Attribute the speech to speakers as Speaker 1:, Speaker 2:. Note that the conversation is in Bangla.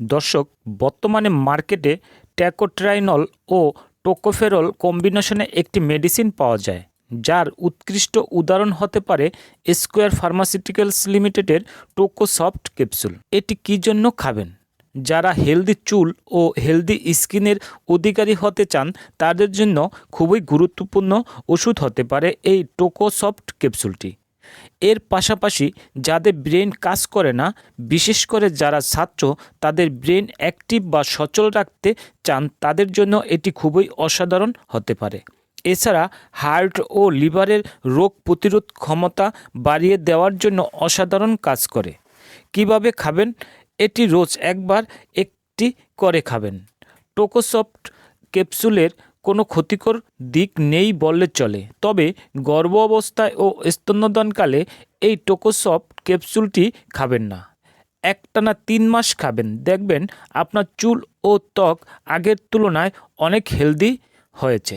Speaker 1: দর্শক, বর্তমানে মার্কেটে ট্যাকোট্রাইনল ও টোকোফেরল কম্বিনেশনে একটি মেডিসিন পাওয়া যায়, যার উৎকৃষ্ট উদাহরণ হতে পারে স্কোয়ার ফার্মাসিউটিক্যালস লিমিটেডের টোকোসফট ক্যাপসুল। এটি কী জন্য খাবেন? যারা হেলদি চুল ও হেলদি স্কিনের অধিকারী হতে চান, তাদের জন্য খুবই গুরুত্বপূর্ণ ওষুধ হতে পারে এই টোকোসফট ক্যাপসুলটি। এর পাশাপাশি যাদের ব্রেন কাজ করে না, বিশেষ করে যারা ছাত্র, তাদের ব্রেন অ্যাক্টিভ বা সচল রাখতে চান, তাদের জন্য এটি খুবই অসাধারণ হতে পারে। এছাড়া হার্ট ও লিভারের রোগ প্রতিরোধ ক্ষমতা বাড়িয়ে দেওয়ার জন্য অসাধারণ কাজ করে। কীভাবে খাবেন? এটি রোজ একবার একটি করে খাবেন। টোকোসফট ক্যাপসুলের কোনো ক্ষতিকর দিক নেই বললে চলে। তবে গর্ভ অবস্থায় ও স্তন্যদানকালে এই টোকোসপ ক্যাপসুলটি খাবেন না। একটানা তিন মাস খাবেন। দেখবেন আপনার চুল ও ত্বক আগের তুলনায় অনেক হেলদি হয়েছে।